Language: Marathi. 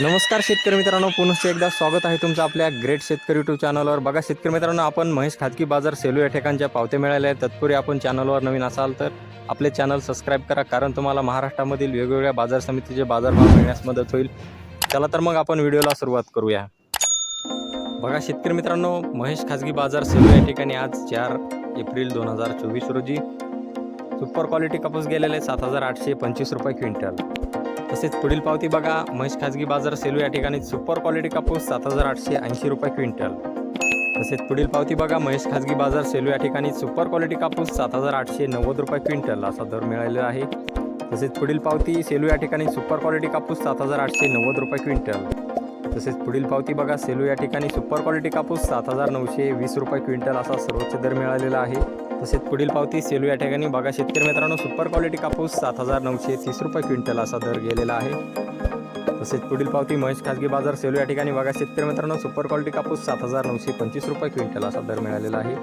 नमस्कार शेतकरी मित्रांनो पुनश्च एकदा स्वागत आहे तुमचं आपल्या ग्रेट शेतकरी यूट्यूब चॅनलवर. बघा शेतकरी मित्रांनो आपण महेश खाजगी बाजार सेलू या ठिकाणच्या पावते मिळाल्या आहेत. तत्पूर्वी आपण चॅनलवर नवीन असाल तर आपले चॅनल सबस्क्राईब करा कारण तुम्हाला महाराष्ट्रामधील वेगवेगळ्या बाजार समितीचे बाजारभाव मिळण्यास मदत होईल. चला तर मग आपण व्हिडिओला सुरुवात करूया. बघा शेतकरी मित्रांनो महेश खाजगी बाजार सेलू या ठिकाणी आज चार एप्रिल दोन हजार चोवीस रोजी सुपर क्वालिटी कापूस गेलेले सात हजार आठशे पंचवीस रुपये क्विंटल. तसेच पुढील पावती बघा. महेश खाजगी बाजार सेलू या ठिकाणी सुपर क्वालिटी कापूस सात हजार आठशे ऐंशी रुपये क्विंटल. तसेच पुढील पावती बघा. महेश खाजगी बाजार सेलू या ठिकाणी सुपर क्वालिटी कापूस सात हजार आठशे नव्वद रुपये क्विंटल असा दर मिळालेला आहे. तसेच पुढील पावती सेलू या ठिकाणी सुपर क्वालिटी कापूस सात हजार आठशे नव्वद रुपये क्विंटल. तसेच पुढील पावती बघा. सेलू या ठिकाणी सुपर क्वालिटी कापूस सात हजार नऊशे वीस रुपये क्विंटल असा सर्वोच्च दर मिळालेला आहे. तसेच पुढील पावती सेलू या ठिकाणी बघा. शेतकरी मित्रांनो सुपर क्वालिटी कापूस सात हजार नऊशे तीस रुपये क्विंटल असा दर गेलेला आहे. तसेच पुढील पावती महेश खाजगी बाजार सेलू या ठिकाणी बघा. शेतकरी मित्रांनो सुपर क्वालिटी कापूस सात हजार नऊशे पंचवीस रुपये क्विंटल असा दर मिळालेला आहे.